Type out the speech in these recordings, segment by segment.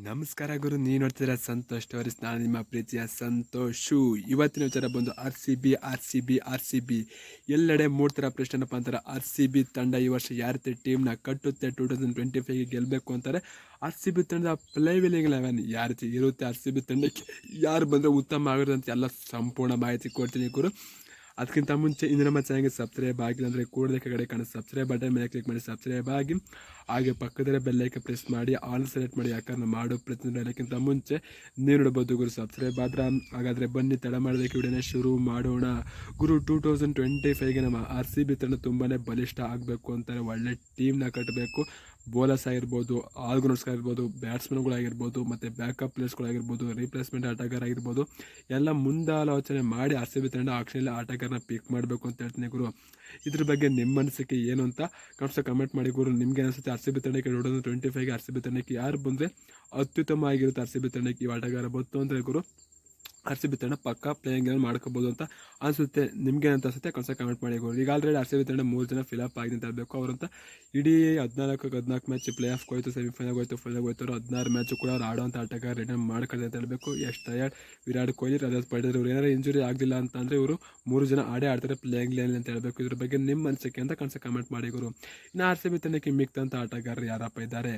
ನಮಸ್ಕಾರ ಗುರು, ನೀವು ನೋಡ್ತಿದ್ದೀರಾ ಸಂತೋಷ್ ಟೋರಿಸ್ ನಾನು ನಿಮ್ಮ ಪ್ರೀತಿಯ ಸಂತೋಷು. ಇವತ್ತಿನ ವಿಚಾರ ಬಂದು R C B, R C B, R C B. ಎಲ್ಲೆಡೆ ಮೂರು ಥರ ಪ್ರಶ್ನೆನಪ್ಪ ಅಂತಾರೆ? ಆರ್ ಸಿ ಬಿ ತಂಡ ಈ ವರ್ಷ ಯಾವ ರೀತಿ ಟೀಮ್ನ ಕಟ್ಟುತ್ತೆ? ಟೂ ತೌಸಂಡ್ ಟ್ವೆಂಟಿ ಫೈವ್ಗೆ ಗೆಲ್ಲಬೇಕು ಅಂತಾರೆ. ಆರ್ ಸಿ ಬಿ ತಂಡದ ಪ್ಲೇ ವಿಲಿಂಗ್ ಲೆವೆನ್ ಯಾವ ರೀತಿ ಇರುತ್ತೆ? ಆರ್ ಸಿ ಬಿ ತಂಡಕ್ಕೆ ಯಾರು ಬಂದರೆ ಉತ್ತಮ ಆಗಿರುತ್ತೆ ಅಂತ ಎಲ್ಲ ಸಂಪೂರ್ಣ ಮಾಹಿತಿ ಕೊಡ್ತೀನಿ ಗುರು. ಅದಕ್ಕಿಂತ ಮುಂಚೆ ಇಂದು ನಮ್ಮ ಚಾನಲ್ಗೆ ಸಬ್ಸ್ಕ್ರೈಬ್ ಆಗಿಲ್ಲ ಅಂದರೆ ಕೂಡಲೇ ಕಡೆ ಕಾಣೋ ಸಬ್ಸ್ಕ್ರೈಬ್ ಬಟನ್ ಮೇಲೆ ಕ್ಲಿಕ್ ಮಾಡಿ ಸಬ್ಸ್ಕ್ರೈಬ್ ಆಗಿ. ಹಾಗೆ ಪಕ್ಕದಲ್ಲೇ ಬೆಲ್ಲೈಕೆ ಪ್ರೆಸ್ ಮಾಡಿ ಆಲ್ ಸೆಲೆಕ್ಟ್ ಮಾಡಿ ಯಾಕಂದ್ರೆ ಮಾಡೋ ಪ್ರತಿಯೊಂದು ಮುಂಚೆ ನೀವು ನೋಡ್ಬೋದು ಗುರು ಸಬ್ಸ್ಕ್ರೈಬ್ ಆದ್ರೆ, ಹಾಗಾದರೆ ಬನ್ನಿ, ತಡ ಮಾಡೋದಕ್ಕೆ ವಿಡಿಯೋನ ಶುರು ಮಾಡೋಣ. ಗುರು ಟೂ ತೌಸಂಡ್ ಟ್ವೆಂಟಿ ಫೈವ್ಗೆ ನಮ್ಮ ಆರ್ ಸಿ ಬಿ ತಂಡ ತುಂಬಾ ಬಲಿಷ್ಠ ಆಗಬೇಕು ಅಂತಾರೆ ಒಳ್ಳೆ ಟೀಮ್ನ ಕಟ್ಟಬೇಕು ಬೌಲರ್ಸ್ ಆಗಿರ್ಬೋದು ಆಲ್ರೌಂಡರ್ಸ್ ಆಗಿರ್ಬೋದು ಬ್ಯಾಟ್ಸ್ಮನ್ಗಳಾಗಿರ್ಬೋದು ಮತ್ತು ಬ್ಯಾಕಪ್ ಪ್ಲೇಸ್ಗಳಾಗಿರ್ಬೋದು ರೀಪ್ಲೇಸ್ಮೆಂಟ್ ಆಟಗಾರ ಆಗಿರ್ಬೋದು, ಎಲ್ಲ ಮುಂದಾಲೋಚನೆ ಮಾಡಿ ಆರ್ ಸಿ ಬಿ ತಂಡ ಆಕ್ಷನಲ್ಲಿ ಆಟಗಾರನ ಪಿಕ್ ಮಾಡಬೇಕು ಅಂತ ಹೇಳ್ತೀನಿ ಗುರು. ಇದ್ರ ಬಗ್ಗೆ ನಿಮ್ಮ ಅನಿಸಿಕೆ ಏನು ಅಂತ ಕನ್ಸ ಕಮೆಂಟ್ ಮಾಡಿ ಗುರು. ನಿಮ್ಗೆ ಅನಿಸುತ್ತೆ ಆರ್ ಸಿ ಬಿ ತಂಡಕ್ಕೆ ನೋಡೋದು ಟ್ವೆಂಟಿ ಫೈವ್ಗೆ ಆರ್ ಸಿ ಬಿ ತಂಡಕ್ಕೆ ಯಾರು ಬಂದರೆ ಅತ್ಯುತ್ತಮ ಆಗಿರುತ್ತೆ ಆರ್ ಸಿ ಬಿ ತಂಡಕ್ಕೆ ಈ ಆಟಗಾರ ಬಂತು ಅಂದರೆ ಗುರು. ಆರ್ ಸಿ ಬಿ ತಂಡ ಪಕ್ಕ ಪ್ಲೇಯಿಂಗ್ ಏನೋ ಮಾಡ್ಕೋಬೋದು ಅಂತ ಅನಿಸುತ್ತೆ. ನಿಮಗೆ ಅಂತ ಅನಿಸುತ್ತೆ? ಕನ್ಸ ಕಮೆಂಟ್ ಮಾಡಿ ಈಗ ಆಲ್ರೆಡಿ ಆರ್ ಸಿ ಬಿ ತಂಡ ಮೂರು ಜನ ಫಿಲಪ್ ಆಗಿದೆ ಅಂತ ಹೇಳಬೇಕು. ಅವರಂತ ಇಡೀ ಹದಿನಾಲ್ಕು ಹದಿನಾಲ್ಕು ಮ್ಯಾಚ್ ಪ್ಲೇ ಆಫ್ ಹೋಯ್ತು ಸೆಮಿಫೈನಲ್ ಹೋಯ್ತು ಫೈನಲ್ ಹೋಯ್ತು. ಹದಿನಾರು ಮ್ಯಾಚು ಕೂಡ ಅವ್ರು ಆಡೋಂಥ ಆಟಗಾರ ರಿಟರ್ನ್ ಮಾಡ್ಕೊಳ್ಳಿ ಅಂತ ಹೇಳಬೇಕು. ಎಷ್ಟು ಟಯರ್ಡ್ ವಿರಾಟ್ ಕೊಹ್ಲಿ, ರಜತ್ ಪಡೆದ್ರು ಇವ್ರು ಏನಾರು ಇಂಜುರಿ ಆಗಲಿಲ್ಲ ಅಂತಂದರೆ ಇವರು ಮೂರು ಜನ ಆಡೇ ಆಡ್ತಾರೆ ಪ್ಲೇಯಿಂಗ್ ಲೈನ್ ಅಂತ ಹೇಳಬೇಕು. ಇದ್ರ ಬಗ್ಗೆ ನಿಮ್ಮ ಅನಿಸಿಕೆ ಅಂತ ಕನ್ಸ ಕಮೆಂಟ್ ಮಾಡಿ ಗುರು. ಇನ್ನು ಆರ್ ಸಿ ಬಿ ತಂಡಕ್ಕೆ ಮಿಕ್ತಂಥ ಆಟಗಾರರು ಯಾರಪ್ಪ ಇದ್ದಾರೆ?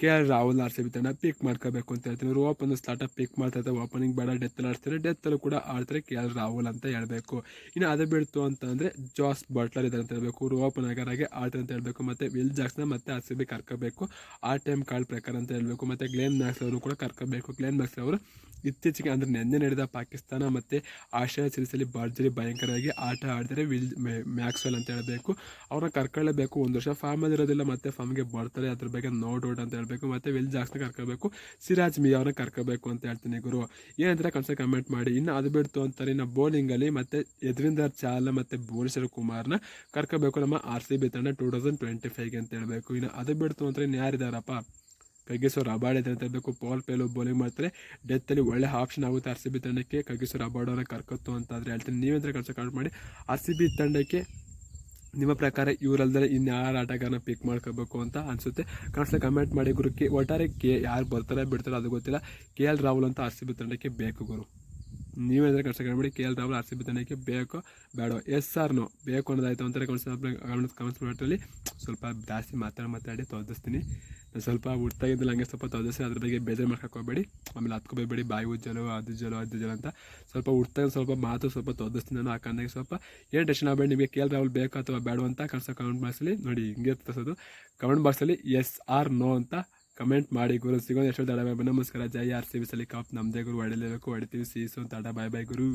K R Rahul R C ತಂಡ ಪಿಕ್ ಮಾಡ್ಕೋಬೇಕು ಅಂತ ಹೇಳ್ತೀನಿ. ಇವರು ಓಪನ್ ಸ್ಟಾರ್ಟಪ್ ಪಿಕ್ ಮಾಡ್ತಾ ಇದ್ದಾರೆ ಓಪನಿಂಗ್ ಬೇಡ ಡೆತ್ತಲ್ಲಿ ಆಡ್ತಾರೆ ಡೆತ್ತಲ್ಲೂ ಕೂಡ ಆಡ್ತಾರೆ ಕೆ ಆರ್ ರಾಹುಲ್ ಅಂತ ಹೇಳಬೇಕು. ಇನ್ನು ಅದು ಬಿಡ್ತು ಅಂತಂದರೆ ಜಾಸ್ ಬಟ್ಲರ್ ಇದ್ದಾರೆ ಅಂತ ಹೇಳಬೇಕು. ಇವರು ಓಪನ್ ಆಗರಾಗೆ ಆಡ್ತಾರೆ ಅಂತ ಹೇಳಬೇಕು. ಮತ್ತು ವಿಲ್ ಜಾಕ್ಸ್ನ ಮತ್ತೆ ಆರ್ ಸಿ ಬಿ ಕರ್ಕೋಬೇಕು. ಆ ಟೈಮ್ ಕಾರ್ಡ್ ಪ್ರಕಾರ ಅಂತ ಹೇಳಬೇಕು. ಮತ್ತು ಗ್ಲೇನ್ ಮ್ಯಾಕ್ಸ್ ಅವರು ಕೂಡ ಕರ್ಕೋಬೇಕು. ಗ್ಲೇನ್ ಮ್ಯಾಕ್ಸ್ ಅವರು ಇತ್ತೀಚೆಗೆ ಅಂದರೆ ನೆನ್ನೆ ನಡೆದ ಪಾಕಿಸ್ತಾನ ಮತ್ತು ಆಸ್ಟ್ರೇಲಿಯಾ ಸೀರೀಸಲ್ಲಿ ಭರ್ಜರಿ ಭಯಂಕರವಾಗಿ ಆಟ ಆಡಿದರೆ ವಿಲ್ ಮ್ಯಾಕ್ಸ್ವೆಲ್ ಅಂತ ಹೇಳಬೇಕು. ಅವ್ರನ್ನ ಕರ್ಕೊಳ್ಳೇಬೇಕು. ಒಂದು ವರ್ಷ ಫಾರ್ಮಲ್ಲಿ ಇರೋದಿಲ್ಲ, ಮತ್ತೆ ಫಾರ್ಮ್ಗೆ ಬರ್ತಾರೆ. ಅದ್ರ ಬಗ್ಗೆ ನೋ ಡೌಟ್ ಅಂತ ಮತ್ತು ವಿಲ್ ಜಾಕ್ಸ್ನ ಕರ್ಕೋಬೇಕು ಸಿರಾಜ್ ಮಿ ಅವ್ರನ್ನ ಕರ್ಕೋಬೇಕು ಅಂತ ಹೇಳ್ತೀನಿ ಗುರು. ಏನಂದರೆ ಕನ್ಸ ಕಮೆಂಟ್ ಮಾಡಿ. ಇನ್ನು ಅದು ಬಿಡ್ತು ಅಂತಾರೆ ಇನ್ನು ಬೌಲಿಂಗಲ್ಲಿ ಮತ್ತು ಯದ್ವಿಂದರ್ ಚಾಲ್ ಮತ್ತು ಭುವನೇಶ್ವರ್ ಕುಮಾರ್ನ ಕರ್ಕೋಬೇಕು ನಮ್ಮ ಆರ್ ಸಿ ಬಿ ತಂಡ ಟೂ ತೌಸಂಡ್ ಟ್ವೆಂಟಿ ಫೈವ್ಗೆ ಅಂತ ಹೇಳಬೇಕು. ಇನ್ನು ಅದು ಬಿಡ್ತು ಅಂದರೆ ಇನ್ನು ಯಾರಿದ್ದಾರಪ್ಪ ಅಬಾಡ್ ಇದೆ ಅಂತ ಹೇಳಬೇಕು. ಪವರ್ ಪೇಲು ಬೌಲಿಂಗ್ ಮಾಡ್ತಾರೆ. ಡೆತ್ತಲ್ಲಿ ಒಳ್ಳೆ ಆಪ್ಷನ್ ಆಗುತ್ತೆ ಆರ್ ಸಿ ಬಿ ತಂಡಕ್ಕೆ. ಕಗ್ಗೇಶ್ವರ್ ಅಬಾಡ್ ಅವ್ರನ್ನ ಕರ್ಕೊತ್ತು ಅಂತಾದರೆ ಹೇಳ್ತೀನಿ. ನೀವೇಂದ್ರೆ ಕೆಲಸ ಕಾಲ್ ಮಾಡಿ. ಆರ್ ಸಿ ಬಿ ತಂಡಕ್ಕೆ ನಿಮ್ಮ ಪ್ರಕಾರ ಇವರಲ್ದರೆ ಇನ್ಯಾರು ಆಟಗಾರನ ಪಿಕ್ ಮಾಡ್ಕೋಬೇಕು ಅಂತ ಅನಿಸುತ್ತೆ? ಕಾಣಿಸ್ತಾ ಕಮೆಂಟ್ ಮಾಡಿ ಗುರುಕ್ಕೆ. ಒಟ್ಟಾರೆ ಕೆ ಯಾರು ಬರ್ತಾರೆ, ಬಿಡ್ತಾರೆ ಅದು ಗೊತ್ತಿಲ್ಲ. ಕೆ ಎಲ್ ರಾಹುಲ್ ಅಂತ ಆರ್ ಸಿ ಬಿ ತಂಡಕ್ಕೆ ಬೇಕು ಗುರು. ನೀವೇಂದ್ರೆ ಕಷ್ಟ ಮಾಡಿ K L Rahul R C B ತಂಡಕ್ಕೆ ಬೇಕು ಬೇಡ ಎಸ್ ಆರ್ ನೋ. ಬೇಕು ಅನ್ನೋದಾಯ್ತು ಅಂತಾರೆ ಕಮೆಂಟ್ಸ್ ಕಮೆಂಟ್ಸ್ ಮಾಡಿರಲ್ಲಿ ಸ್ವಲ್ಪ ಜಾಸ್ತಿ ಮಾತಾಡಿ ಮಾತಾಡಿ ತೋರಿಸ್ತೀನಿ ಸ್ವಲ್ಪ ಹುಟ್ಟಾಗಿದ್ದಿಲ್ಲ ಹಂಗೆ ಸ್ವಲ್ಪ ತೋರಿಸಿ ಅದ್ರ ಬಗ್ಗೆ ಬೇಜಾರು ಮಾಡ್ಕೋಬೇಡಿ ಆಮೇಲೆ ಹತ್ಕೋಬೇಡಿ. ಬಾಯಿ ಉಜ್ಜಲು, ಅದು ಜಲೋ ಅದು ಜಲ ಅಂತ ಸ್ವಲ್ಪ ಹುಟ್ಟಾಗ ಸ್ವಲ್ಪ ಮಾತು ಸ್ವಲ್ಪ ತೋರಿಸ್ತೀನಿ ನಾನು ಹಾಕಂದಾಗ ಸ್ವಲ್ಪ. ಏನು ಟೆನ್ಷನ್ ಆಗಬೇಡಿ, ನಿಮಗೆ ಕೇಳಿ ರಾಹುಲ್ ಬೇಕು ಅಥವಾ ಬೇಡ ಅಂತ ಕಳ್ಸೋ ಕಮೆಂಟ್ ಬಾಕ್ಸಲ್ಲಿ ನೋಡಿ, ಹಿಂಗೆ ತೋರಿಸೋದು ಕಮೆಂಟ್ ಬಾಕ್ಸಲ್ಲಿ ಎಸ್ ಆರ್ ನೋ ಅಂತ ಕಮೆಂಟ್ ಮಾಡಿ, ಗುರು. ಸಿಗೋದು ಎಷ್ಟು ತಡ ಬಾಯ್ ನಮಸ್ಕಾರ. ಜೈ ಆರ್ ಸಿ ಬಿ ಸಲಿ ಕಾಪ್ ನಮ್ಮದೇ ಗುರು ಹೊಡಿಲೇಬೇಕು ಹೊಡಿತೀವಿ. ಸೀಸು ತಡ ಬಾಯ್ ಬಾಯ್, ಗುರು.